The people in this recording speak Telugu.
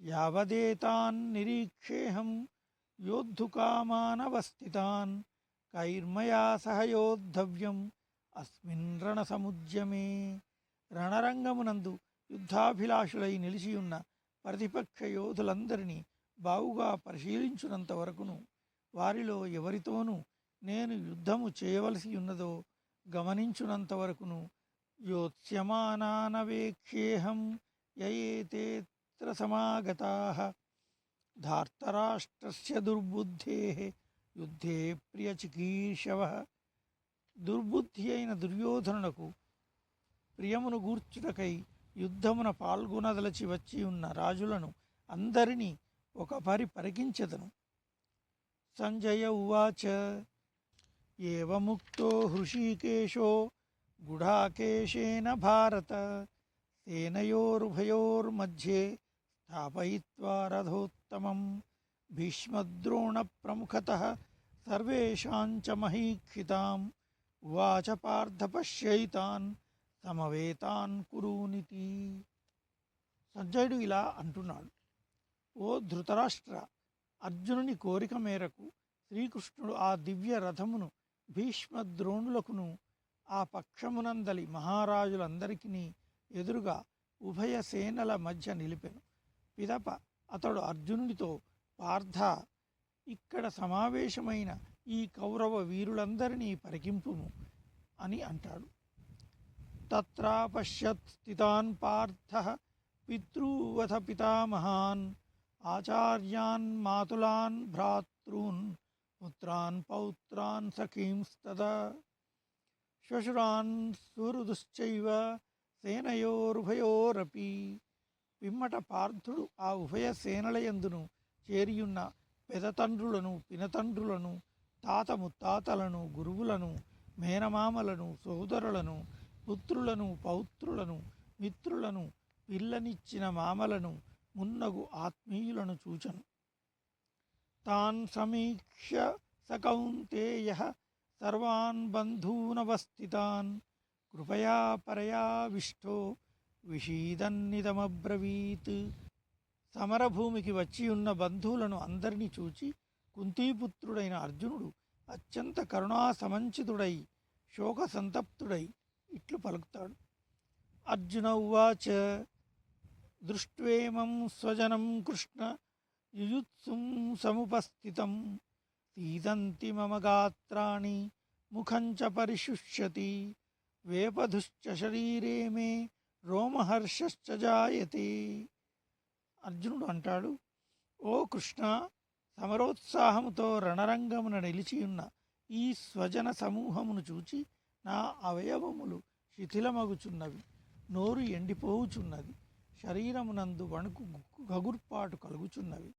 యావదేతాన్ నిరీక్షేహం యోద్ధుకామానవస్థితాన్ కైర్మయా సహ యోద్ధవ్యం అస్మిన్ రణసముద్యమే. రణరంగమునందు యుద్ధాభిలాషులై నిలిచియున్న ప్రతిపక్ష యోధులందరినీ బావుగా పరిశీలించునంత వరకును వారిలో ఎవరితోనూ నేను యుద్ధము చేయవలసి ఉన్నదో గమనించునంత వరకును యోత్స్యమానానవేక్షేహం తత్ర సమాగతాః. ధార్తరాష్ట్రస్య దుర్బుద్ధేః. యుద్ధే ప్రియచికీర్షవ దుర్బుద్ధి అయిన దుర్యోధనులకు ప్రియమును గూర్చుటకై యుద్ధమున పాల్గొనదలచి వచ్చి ఉన్న రాజులను అందరినీ ఒక పరి పరికించదను. సంజయ ఉవాచ ఏవముక్తో హృషీకేశో గుఢాకేశేన భారత సేనయోరుభయోర్మధ్యే స్థాపయిత్వా రథోత్తమం భీష్మద్రోణ ప్రముఖత సర్వేషాం చ మహీక్షితాం ఉవాచ పార్థ పశ్యైతాన్ సమవేతాన్ కురూనితి సంజయుడు ఇలా అంటున్నాడు ఓ ధృతరాష్ట్ర అర్జునుని కోరిక మేరకు శ్రీకృష్ణుడు ఆ దివ్య రథమును భీష్మ ద్రోణులకును ఆ పక్షమునందలి మహారాజులందరికీ ఎదురుగా ఉభయ సేనల మధ్య నిలిపెను. పిదప అతడు అర్జునుడితో పార్థ ఇక్కడ సమావేశమైన ఈ కౌరవ వీరులందరినీ పరికింపుము అని అంటాడు. తత్రాపశ్యత్ స్థితాన్ పార్థ పితృవథ పితామహాన్ ఆచార్యాన్ మాతులాన్ భ్రాతృన్ పుత్రాన్ పౌత్రాన్ సఖీంస్తదా శ్వశురాన్ సుహృదుశ్చైవ సేనయోరుభయోరపి పిమ్మట పార్థుడు ఆ ఉభయ సేనలయందును చేరియున్న పెదతండ్రులను పినతండ్రులను తాత ముత్తాతలను గురువులను మేనమామలను సోదరులను పుత్రులను పౌత్రులను మిత్రులను పిల్లనిచ్చిన మామలను మున్నగు ఆత్మీయులను చూచను. తాన్ సమీక్ష సకౌంతేయ సర్వాన్ బంధూనవస్థితాన్ కృపయా పరయావిష్టో విషీదన్నిదమబ్రవీత్. సమరభూమికి వచ్చి ఉన్న బంధువులను అందరినీ చూచి కుంతీపుత్రుడైన అర్జునుడు అత్యంత కరుణాసమంచితుడై శోక సంతప్తుడై ఇట్లు పలుకుతాడు. అర్జున ఉవాచ దృష్ట్వేమం స్వజనం కృష్ణ యుయుత్సుం సముపస్థితం. సీదంతి మమ గాత్రాణి ముఖం చ పరిశుష్యతి. వేపధుశ్చ శరీరే మే రోమహర్షశ్చజాయతి అర్జునుడు అంటాడు ఓ కృష్ణ సమరోత్సాహముతో రణరంగమున నిలిచియున్న ఈ స్వజన సమూహమును చూచి నా అవయవములు శిథిలమగుచున్నవి నోరు ఎండిపోవుచున్నది శరీరమునందు వణుకు గగుర్పాటు కలుగుచున్నవి.